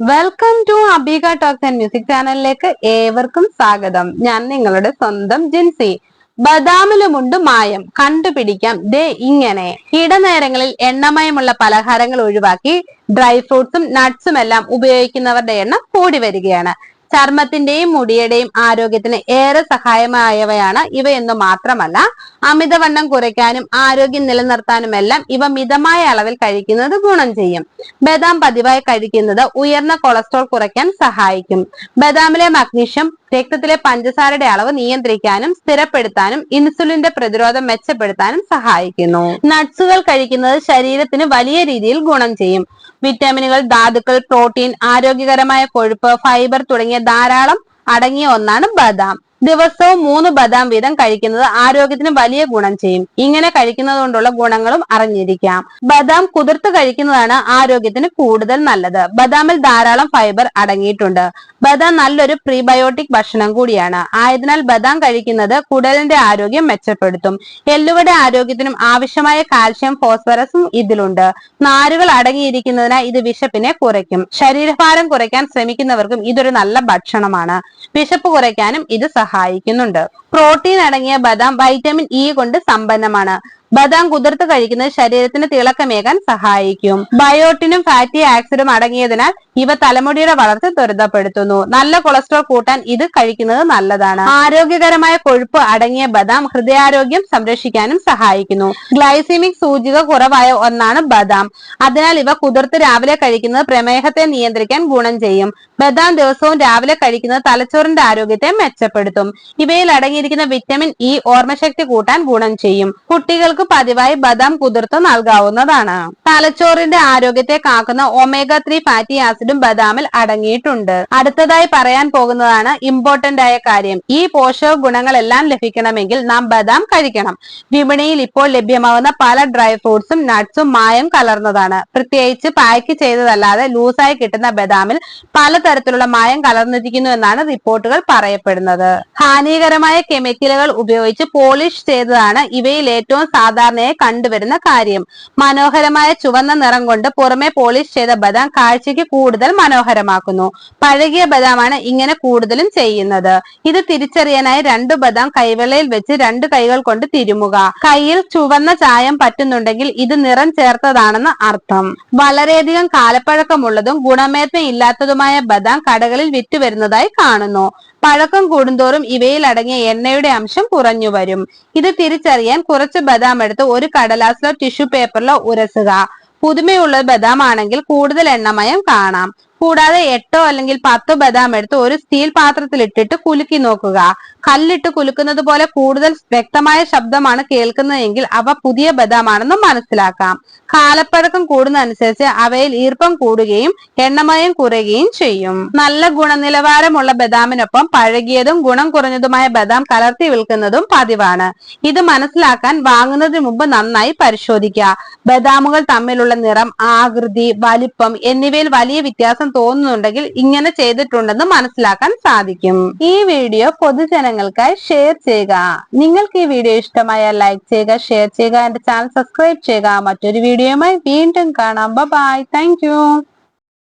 Welcome to Abika talks and music ചാനലിലേക്ക് ഏവർക്കും സ്വാഗതം. ഞാൻ നിങ്ങളുടെ സ്വന്തം ജിൻസി. ബദാമിലുമുണ്ട് മായം. കണ്ടുപിടിക്കാം. ദേ ഇങ്ങനെ. ഇടനേരങ്ങളിൽ എണ്ണമയമുള്ള പലഹാരങ്ങൾ ഒഴിവാക്കി ഡ്രൈ ഫ്രൂട്ട്സും നട്ട്സും എല്ലാം ഉപയോഗിക്കുന്നവരുടെ എണ്ണം കൂടി വരികയാണ്. ചർമ്മത്തിന്റെയും മുടിയുടെയും ആരോഗ്യത്തിന് ഏറെ സഹായമായവയാണ് ഇവയെന്ന് മാത്രമല്ല അമിതവണ്ണം കുറയ്ക്കാനും ആരോഗ്യം നിലനിർത്താനുമെല്ലാം ഇവ മിതമായ അളവിൽ കഴിക്കുന്നത് ഗുണം ചെയ്യും. ബദാം പതിവായി കഴിക്കുന്നത് ഉയർന്ന കൊളസ്ട്രോൾ കുറയ്ക്കാൻ സഹായിക്കും. ബദാമിലെ മഗ്നീഷ്യം രക്തത്തിലെ പഞ്ചസാരയുടെ അളവ് നിയന്ത്രിക്കാനും സ്ഥിരപ്പെടുത്താനും ഇൻസുലിന്റെ പ്രതിരോധം മെച്ചപ്പെടുത്താനും സഹായിക്കുന്നു. നട്സുകൾ കഴിക്കുന്നത് ശരീരത്തിന് വലിയ രീതിയിൽ ഗുണം ചെയ്യും. വിറ്റാമിനുകൾ ധാതുക്കൾ പ്രോട്ടീൻ ആരോഗ്യകരമായ കൊഴുപ്പ് ഫൈബർ തുടങ്ങിയ ധാരാളം അടങ്ങിയ ഒന്നാണ് ബദാം. ദിവസവും മൂന്ന് ബദാം വീതം കഴിക്കുന്നത് ആരോഗ്യത്തിന് വലിയ ഗുണം ചെയ്യും. ഇങ്ങനെ കഴിക്കുന്നത് കൊണ്ടുള്ള ഗുണങ്ങളും അറിഞ്ഞിരിക്കാം. ബദാം കുതിർത്ത് കഴിക്കുന്നതാണ് ആരോഗ്യത്തിന് കൂടുതൽ നല്ലത്. ബദാമിൽ ധാരാളം ഫൈബർ അടങ്ങിയിട്ടുണ്ട്. ബദാം നല്ലൊരു പ്രീബയോട്ടിക് ഭക്ഷണം കൂടിയാണ്. ആയതിനാൽ ബദാം കഴിക്കുന്നത് കുടലിന്റെ ആരോഗ്യം മെച്ചപ്പെടുത്തും. എല്ലുകളുടെ ആരോഗ്യത്തിനും ആവശ്യമായ കാൽഷ്യം ഫോസ്ഫറസും ഇതിലുണ്ട്. നാരുകൾ അടങ്ങിയിരിക്കുന്നതിനാൽ ഇത് വിശപ്പിനെ കുറയ്ക്കും. ശരീരഭാരം കുറയ്ക്കാൻ ശ്രമിക്കുന്നവർക്കും ഇതൊരു നല്ല ഭക്ഷണമാണ്. വിശപ്പ് കുറയ്ക്കാനും ഇത് സഹായിക്കുന്നുണ്ട്. പ്രോട്ടീൻ അടങ്ങിയ ബദാം വൈറ്റമിൻ ഇ കൊണ്ട് സമ്പന്നമാണ്. ബദാം കുതിർത്ത് കഴിക്കുന്നത് ശരീരത്തിന് തിളക്കമേകാൻ സഹായിക്കും. ബയോട്ടിനും ഫാറ്റി ആക്സിഡും അടങ്ങിയതിനാൽ ഇവ തലമുടിയുടെ വളർച്ച ത്വരിതപ്പെടുത്തുന്നു. നല്ല കൊളസ്ട്രോൾ കൂട്ടാൻ ഇത് കഴിക്കുന്നത് നല്ലതാണ്. ആരോഗ്യകരമായ കൊഴുപ്പ് അടങ്ങിയ ബദാം ഹൃദയാരോഗ്യം സംരക്ഷിക്കാനും സഹായിക്കുന്നു. ഗ്ലൈസിമിക് സൂചിക കുറവായ ഒന്നാണ് ബദാം. അതിനാൽ ഇവ കുതിർത്ത് രാവിലെ കഴിക്കുന്നത് പ്രമേഹത്തെ നിയന്ത്രിക്കാൻ ഗുണം ചെയ്യും. ബദാം ദിവസവും രാവിലെ കഴിക്കുന്നത് തലച്ചോറിന്റെ ആരോഗ്യത്തെ മെച്ചപ്പെടുത്തും. ഇവയിൽ അടങ്ങിയിരിക്കുന്ന വിറ്റമിൻ ഇ ഓർമ്മശക്തി കൂട്ടാൻ ഗുണം ചെയ്യും. കുട്ടികൾക്ക് പതിവായി ബദാം കുതിർത്ത് നൽകാവുന്നതാണ്. തലച്ചോറിന്റെ ആരോഗ്യത്തെ കാക്കുന്ന ഒമേഗ ത്രീ ഫാറ്റി ആസിഡും ബദാമിൽ അടങ്ങിയിട്ടുണ്ട്. അടുത്തതായി പറയാൻ പോകുന്നതാണ് ഇമ്പോർട്ടന്റ് ആയ കാര്യം. ഈ പോഷക ഗുണങ്ങളെല്ലാം ലഭിക്കണമെങ്കിൽ നാം ബദാം കഴിക്കണം. വിപണിയിൽ ഇപ്പോൾ ലഭ്യമാവുന്ന പല ഡ്രൈ ഫ്രൂട്ട്സും നട്ട്സും മായം കലർന്നതാണ്. പ്രത്യേകിച്ച് പാക്ക് ചെയ്തതല്ലാതെ ലൂസായി കിട്ടുന്ന ബദാമിൽ പലതരത്തിലുള്ള മായം കലർന്നിരിക്കുന്നു എന്നാണ് റിപ്പോർട്ടുകൾ പറയപ്പെടുന്നത്. ഹാനികരമായ കെമിക്കലുകൾ ഉപയോഗിച്ച് പോളിഷ് ചെയ്തതാണ് ഇവയിൽ ഏറ്റവും സാധാരണയായി കണ്ടുവരുന്ന കാര്യം. മനോഹരമായ ചുവന്ന നിറം കൊണ്ട് പുറമെ പോളിഷ് ചെയ്ത ബദാം കാഴ്ചയ്ക്ക് കൂടുതൽ മനോഹരമാക്കുന്നു. പഴകിയ ബദാമാണ് ഇങ്ങനെ കൂടുതലും ചെയ്യുന്നത്. ഇത് തിരിച്ചറിയാനായി രണ്ട് ബദാം കൈവെള്ളയിൽ വെച്ച് രണ്ട് കൈകൾ കൊണ്ട് തിരുമുക. കയ്യിൽ ചുവന്ന ചായം പറ്റുന്നുണ്ടെങ്കിൽ ഇത് നിറം ചേർത്തതാണെന്ന് അർത്ഥം. വളരെയധികം കാലപ്പഴക്കമുള്ളതും ഗുണമേന്മയില്ലാത്തതുമായ ബദാം കടകളിൽ വിറ്റുവരുന്നതായി കാണുന്നു. പഴക്കം കൂടുന്തോറും ഇവയിൽ അടങ്ങിയ എണ്ണയുടെ അംശം കുറഞ്ഞു വരും. ഇത് തിരിച്ചറിയാൻ കുറച്ച് ബദാം എടുത്ത് ഒരു കടലാസിലോ ടിഷ്യൂ പേപ്പറിലോ ഉരസുക. പുതുമയുള്ള ബദാം ആണെങ്കിൽ കൂടുതൽ എണ്ണമയം കാണാം. കൂടാതെ എട്ടോ അല്ലെങ്കിൽ പത്തോ ബദാം എടുത്ത് ഒരു സ്റ്റീൽ പാത്രത്തിൽ ഇട്ടിട്ട് കുലുക്കി നോക്കുക. കല്ലിട്ട് കുലുക്കുന്നത് പോലെ കൂടുതൽ വ്യക്തമായ ശബ്ദമാണ് കേൾക്കുന്നതെങ്കിൽ അവ പുതിയ ബദാമാണെന്ന് മനസ്സിലാക്കാം. കാലപ്പഴക്കം കൂടുന്നതനുസരിച്ച് അവയിൽ ഈർപ്പം കൂടുകയും എണ്ണമയം കുറയുകയും ചെയ്യും. നല്ല ഗുണനിലവാരമുള്ള ബദാമിനൊപ്പം പഴകിയതും ഗുണം കുറഞ്ഞതുമായ ബദാം കലർത്തി വിൽക്കുന്നതും പതിവാണ്. ഇത് മനസ്സിലാക്കാൻ വാങ്ങുന്നതിന് മുമ്പ് നന്നായി പരിശോധിക്കുക. ബദാമുകൾ തമ്മിലുള്ള നിറം ആകൃതി വലിപ്പം എന്നിവയിൽ വലിയ വ്യത്യാസം തോന്നുന്നുണ്ടെങ്കിൽ ഇങ്ങനെ ചെയ്തിട്ടുണ്ടെന്ന് മനസ്സിലാക്കാൻ സാധിക്കും. ഈ വീഡിയോ പൊതുജനങ്ങൾക്കായി ഷെയർ ചെയ്യുക. നിങ്ങൾക്ക് ഈ വീഡിയോ ഇഷ്ടമായ ലൈക്ക് ചെയ്യുക ഷെയർ ചെയ്യുക എന്റെ ചാനൽ സബ്സ്ക്രൈബ് ചെയ്യുക. മറ്റൊരു വീഡിയോയുമായി വീണ്ടും കാണാം. Bye thank